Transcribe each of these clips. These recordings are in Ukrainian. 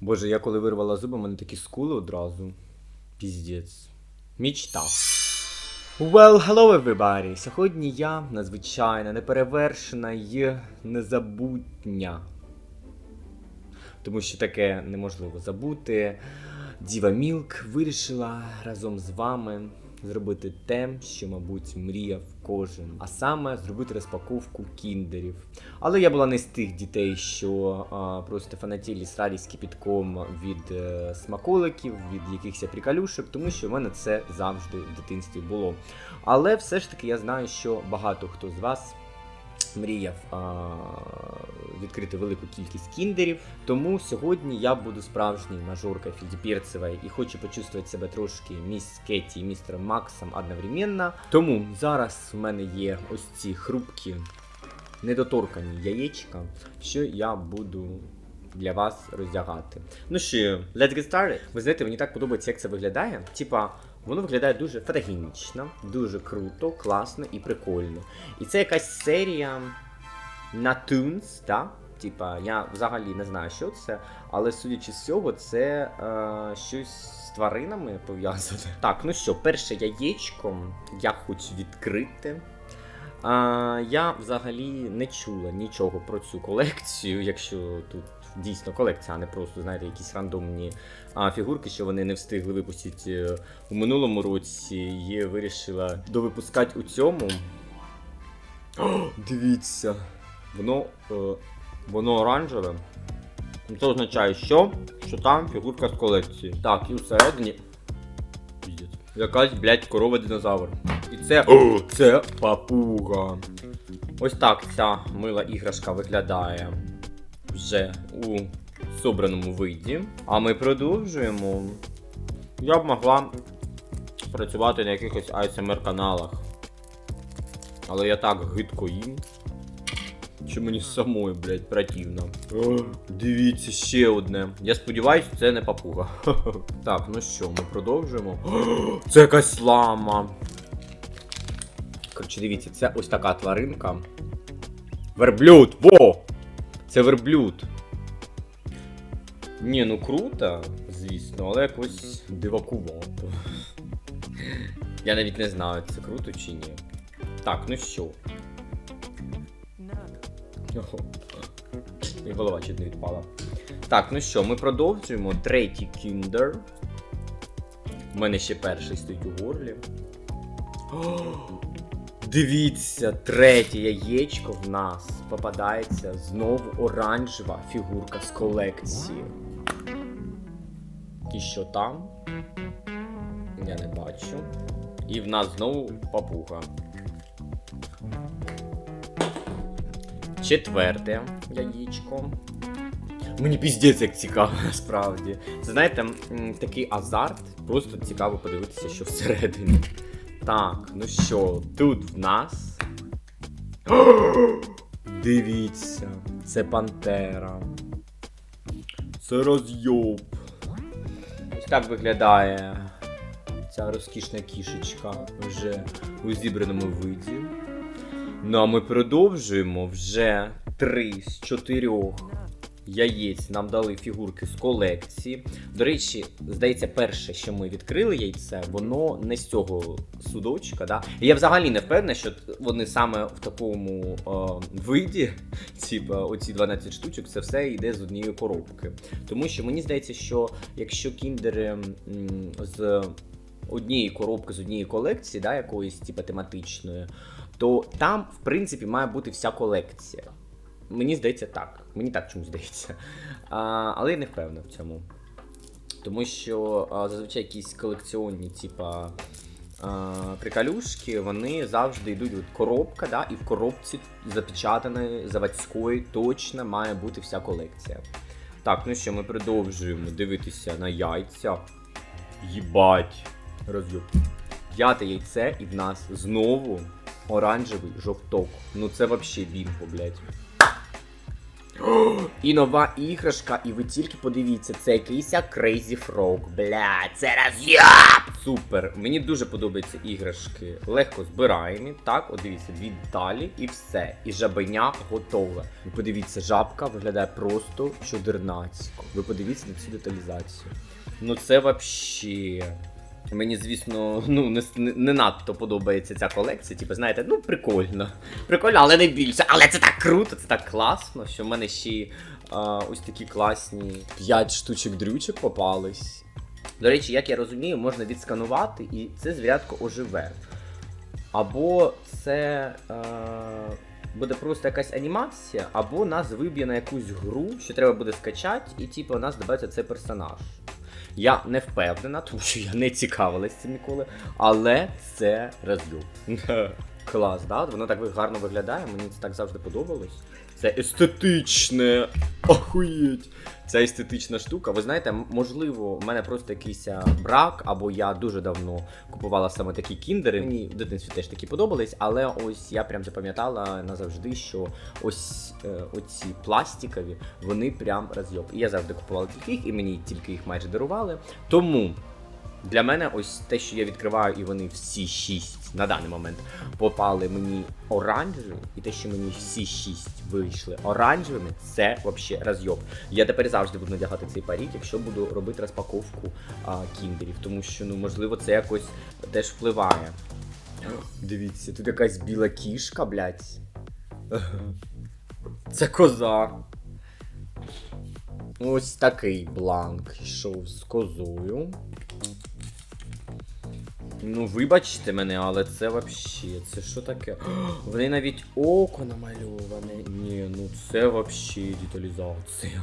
Боже, я коли вирвала зуби, у мене такі скули одразу. Піздець. Мічта. Well, hello everybody! Сьогодні я надзвичайна, неперевершена і незабутня. Тому що таке неможливо забути. Діва Мілк вирішила разом з вами зробити те, що, мабуть, мріяв кожен, а саме зробити розпаковку кіндерів. Але я була не з тих дітей, що а, просто фанатіли з кипітком від е, смаколиків, від якихось приколюшок, тому що в мене це завжди в дитинстві було. Але все ж таки я знаю, що багато хто з вас мріяв а, відкрити велику кількість кіндерів. Тому сьогодні я буду справжній мажоркою Фільдіпірцевої і хочу почувствувати себе трошки міс Кеті і містером Максом одновременно. Тому зараз в мене є ось ці хрупкі, недоторкані яєчка, що я буду. Для вас роздягати. Ну що, let's get started. Ви знаєте, мені так подобається, як це виглядає. Типа, воно виглядає дуже фотогенічно, дуже круто, класно і прикольно. І це якась серія на Toons, так? Типа, я взагалі не знаю, що це, але судячи з цього, це е, щось з тваринами пов'язане. Так, ну що, перше яєчко я хочу відкрити. А, я взагалі не чула нічого про цю колекцію, якщо тут дійсно колекція, а не просто, знаєте, якісь рандомні а, фігурки, що вони не встигли випустити е, у минулому році, і вирішила довипускати у цьому. Дивіться, воно, е, воно оранжеве. Це означає, що? Що там фігурка з колекції. Так, і всередині. Якась, блядь, корова динозавр. І це. О, це папуга. Ось так ця мила іграшка виглядає вже у собраному виді. А ми продовжуємо. Я б могла працювати на якихось ASMR каналах. Але я так гидко їм. Що мені самої, блядь, противно. О, дивіться, ще одне. Я сподіваюся, це не папуга. так, ну що, ми продовжуємо. О, це якась лама. Коротше, дивіться, це ось така тваринка. Верблюд! Во! Це верблюд. Ні, ну круто, звісно, але якось дивакувато. Я навіть не знаю, це круто чи ні. Так, ну що. І голова чуть не відпала. Так, ну що, ми продовжуємо. Третій кіндер. У мене ще перший стоїть у горлі. О, Дивіться, третє яєчко в нас попадається знову оранжева фігурка з колекції. І що там? Я не бачу. І в нас знову папуга. Четверте яєчко. Мені піздець як цікаво, насправді. Це знаєте, такий азарт. Просто цікаво подивитися, що всередині. Так, ну що, тут в нас. Дивіться, це пантера. Це розйоб. Ось так виглядає ця розкішна кішечка вже у зібраному виді. Ну а ми продовжуємо вже три з чотирьох яєць нам дали фігурки з колекції. До речі, здається, перше, що ми відкрили яйце, воно не з цього судочка. Да? Я взагалі не впевнений, що вони саме в такому е, виді, типу, оці 12 штучок, це все йде з однієї коробки. Тому що мені здається, що якщо кіндери м, з однієї коробки, з однієї колекції, да, якоїсь типу, тематичної, то там, в принципі, має бути вся колекція. Мені здається так. Мені так чомусь здається. А, але я не впевнений в цьому. Тому що а, зазвичай якісь колекціонні, типа. а, Приколюшки, вони завжди йдуть от коробка, да, і в коробці запечатаної заводської точно має бути вся колекція. Так, ну що, ми продовжуємо дивитися на яйця. Їбать. Роз'юб. П'яте яйце, і в нас знову оранжевий жовток. Ну це вообще бінго, блядь. І нова іграшка, і ви тільки подивіться, це якийсь Crazy Frog. Бля, це роз'єб! Супер. Мені дуже подобаються іграшки. Легко збираємо. Так, от дивіться, дві деталі і все. І жабеня готове. Ви подивіться, жабка виглядає просто чудернацько. Ви подивіться на цю деталізацію. Ну це вообще. Мені, звісно, ну не, не, надто подобається ця колекція. Типу, знаєте, ну прикольно. Прикольно, але не більше. Але це так круто, це так класно, що в мене ще а, ось такі класні 5 штучок дрючок попались. До речі, як я розумію, можна відсканувати і це звірятко оживе. Або це е, буде просто якась анімація, або нас виб'є на якусь гру, що треба буде скачати, і типу у нас додається цей персонаж. Я не впевнена, тому що я не цікавилась цим ніколи, але це розйоб. Клас, да? Воно так гарно виглядає, мені це так завжди подобалось. Це естетичне. Охуєть. Це естетична штука. Ви знаєте, можливо, в мене просто якийсь брак, або я дуже давно купувала саме такі кіндери. Мені в дитинстві теж такі подобались, але ось я прям запам'ятала назавжди, що ось е, оці пластикові, вони прям розйоб. І я завжди купувала тільки їх, і мені тільки їх майже дарували. Тому. Для мене ось те, що я відкриваю, і вони всі шість на даний момент попали мені оранжеві, і те, що мені всі шість вийшли оранжевими, це взагалі розйоб. Я тепер завжди буду надягати цей парік, якщо буду робити розпаковку а, кіндерів, тому що ну можливо це якось теж впливає. Дивіться, тут якась біла кішка, блядь. Це коза. Ось такий бланк йшов з козою. Ну, вибачте мене, але це вообще, це що таке? О, В неї навіть око намальоване. Ні, ну це вообще деталізація.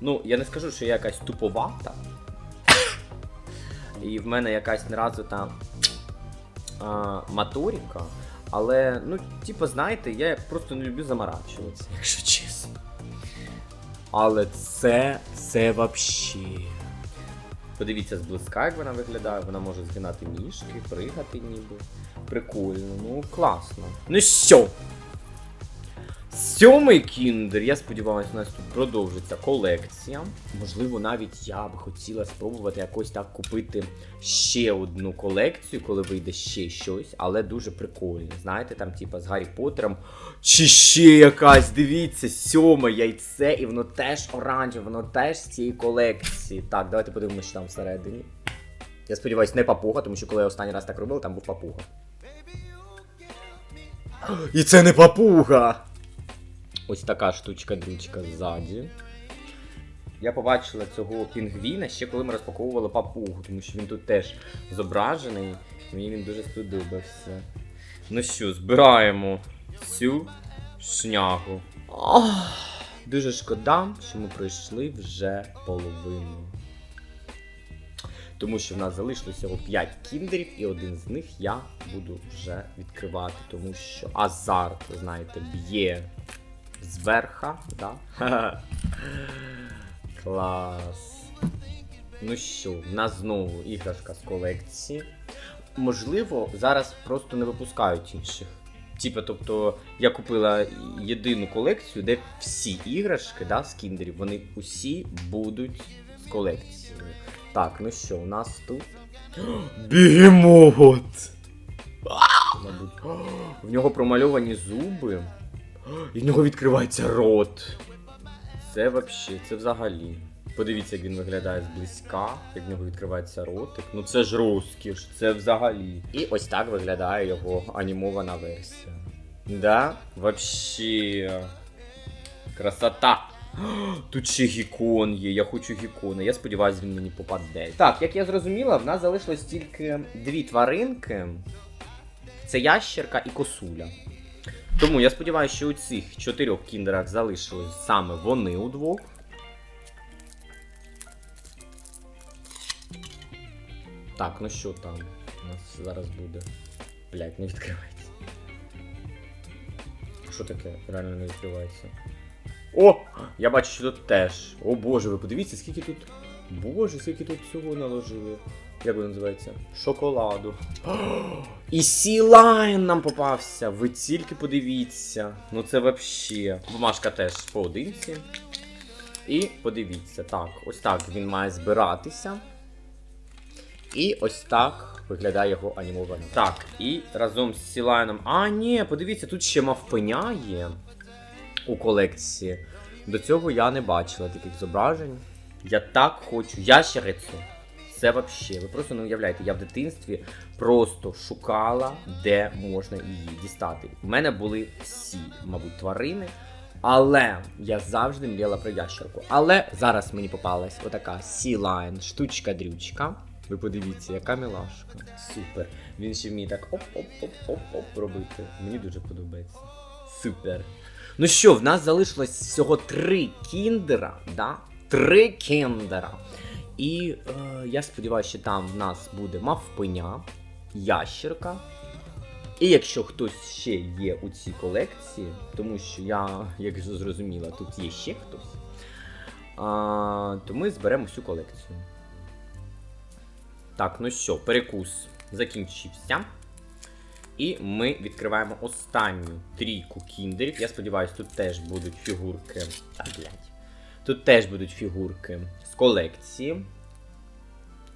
Ну, я не скажу, що я якась туповата. І в мене якась неразвита а, моторика. Але, ну, типу, знаєте, я просто не люблю заморачуватися, якщо чесно. Але це, це вообще. Подивіться зблизька, як вона виглядає, вона може згинати ніжки, пригати ніби. Прикольно, ну класно. Ну що? Сьомий кіндер, я сподіваюся, у нас тут продовжиться колекція. Можливо, навіть я би хотіла спробувати якось так купити ще одну колекцію, коли вийде ще щось, але дуже прикольно. Знаєте, там, типа, з Гаррі Поттером. Чи ще якась, дивіться, сьоме яйце, і воно теж оранжеве, воно теж з цієї колекції. Так, давайте подивимося, що там всередині. Я сподіваюся, не папуга, тому що коли я останній раз так робив, там був папуга. І це не папуга! Ось така штучка-дрючка ззаді. Я побачила цього пінгвіна ще коли ми розпаковували папугу, тому що він тут теж зображений. Мені він дуже сподобався. Ну що, збираємо цю шнягу. Ох, дуже шкода, що ми пройшли вже половину. Тому що в нас залишилося всього 5 кіндерів, і один з них я буду вже відкривати, тому що азарт, знаєте, б'є зверха, да? Клас. Ну що, в нас знову іграшка з колекції. Можливо, зараз просто не випускають інших. Типа, тобто, я купила єдину колекцію, де всі іграшки да, з кіндерів, вони усі будуть з колекції. Так, ну що, у нас тут. Бігемот! Мабуть. В нього промальовані зуби. І в нього відкривається рот. Це вообще, це взагалі. Подивіться, як він виглядає зблизька, як в нього відкривається ротик. Ну це ж розкіш, це взагалі. І ось так виглядає його анімована версія. Да? Вообще. Красота! Тут ще гікон є, я хочу гікона. Я сподіваюся, він мені попаде. Так, як я зрозуміла, в нас залишилось тільки дві тваринки: це ящерка і косуля. Тому я сподіваюся, що у цих чотирьох кіндерах залишились саме вони удвох. Так, ну що там? У нас зараз буде. Блять, не відкривається. Що таке? Реально не відкривається. О! Я бачу, що тут теж. О боже, ви подивіться, скільки тут. Боже, скільки тут всього наложили. Як він називається? Шоколаду. І Сі-Лайн нам попався. Ви тільки подивіться. Ну це вообще. Бумажка теж поодинці. І подивіться, так, ось так він має збиратися. І ось так виглядає його анімовано. Так, і разом з Сілайном. А, ні, подивіться, тут ще мавпеня є у колекції. До цього я не бачила таких зображень. Я так хочу. Ящерицю. Це вообще. Ви просто не уявляєте, я в дитинстві просто шукала, де можна її дістати. У мене були всі, мабуть, тварини. Але я завжди мріяла про ящерку. Але зараз мені попалась отака Sea-Line штучка-дрючка. Ви подивіться, яка милашка. Супер. Він ще вміє так оп-оп-оп-оп-оп робити. Мені дуже подобається. Супер. Ну що, в нас залишилось всього три кіндера, да? Три кіндера. І е, я сподіваюся, що там в нас буде мавпеня, ящерка. І якщо хтось ще є у цій колекції, тому що я, як зрозуміла, тут є ще хтось, а, то ми зберемо всю колекцію. Так, ну що, перекус закінчився. І ми відкриваємо останню трійку кіндерів. Я сподіваюся, тут теж будуть фігурки. А, блядь. Тут теж будуть фігурки з колекції.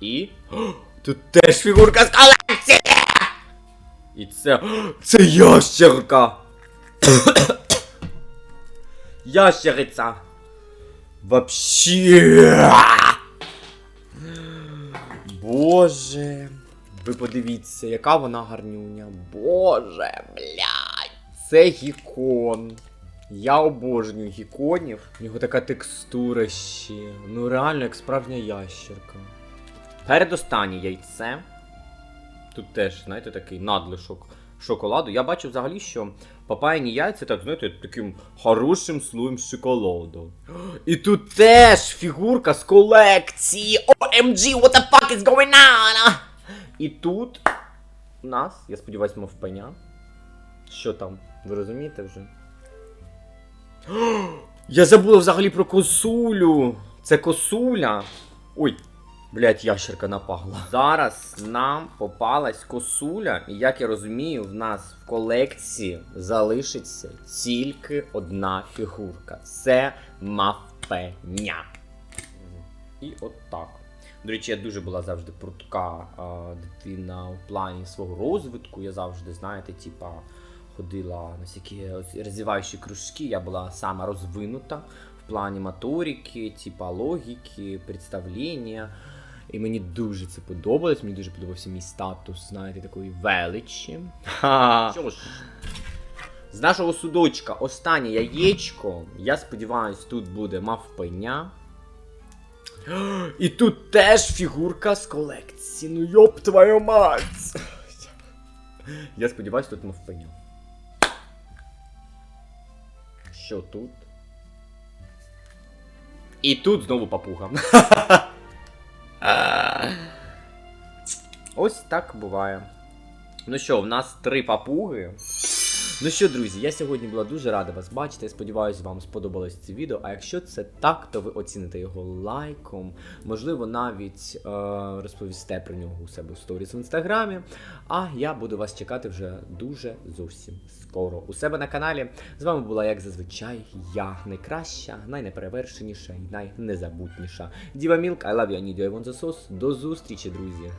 І. Тут теж фігурка з колекції! І це. Це ящерка! Ящериця! Вообще! Боже! Ви подивіться, яка вона гарнюня. Боже, блядь! Це гікон. Я обожнюю гіконів. У нього така текстура ще. Ну реально як справжня ящерка. Передостаннє яйце. Тут теж, знаєте, такий надлишок шоколаду. Я бачу взагалі, що папайні яйця, так, знаєте, таким хорошим слоєм шоколаду. І тут теж фігурка з колекції. OMG, what the fuck is going on? І тут у нас, я сподіваюся, мавпеня. Що там? Ви розумієте вже? Я забула взагалі про косулю. Це косуля. Ой, блять, ящерка напала. Зараз нам попалась косуля, і як я розумію, в нас в колекції залишиться тільки одна фігурка. Це мавпеня. І от так. До речі, я дуже була завжди прутка а, дитина в плані свого розвитку. Я завжди, знаєте, типа ходила на всякі ось розвиваючі кружки. Я була сама розвинута в плані моторики, типа логіки, представлення. І мені дуже це подобалось, мені дуже подобався мій статус, знаєте, такої величі. Що ж, з нашого судочка останнє яєчко. Я сподіваюсь, тут буде мавпеня. І тут теж фігурка з колекції. Ну йоп твою мать. Я сподіваюсь, тут мавпеня. Що тут? І тут знову папуга. Ось так буває. Ну що, в нас три папуги. Ну що, друзі, я сьогодні була дуже рада вас бачити. Я сподіваюся, вам сподобалось це відео. А якщо це так, то ви оціните його лайком. Можливо, навіть е, розповісте про нього у себе у сторіс в інстаграмі. А я буду вас чекати вже дуже зовсім скоро. У себе на каналі. З вами була, як зазвичай, я найкраща, найнеперевершеніша і найнезабутніша. Діва Мілк, I love you, I need you, I want the sauce. До зустрічі, друзі!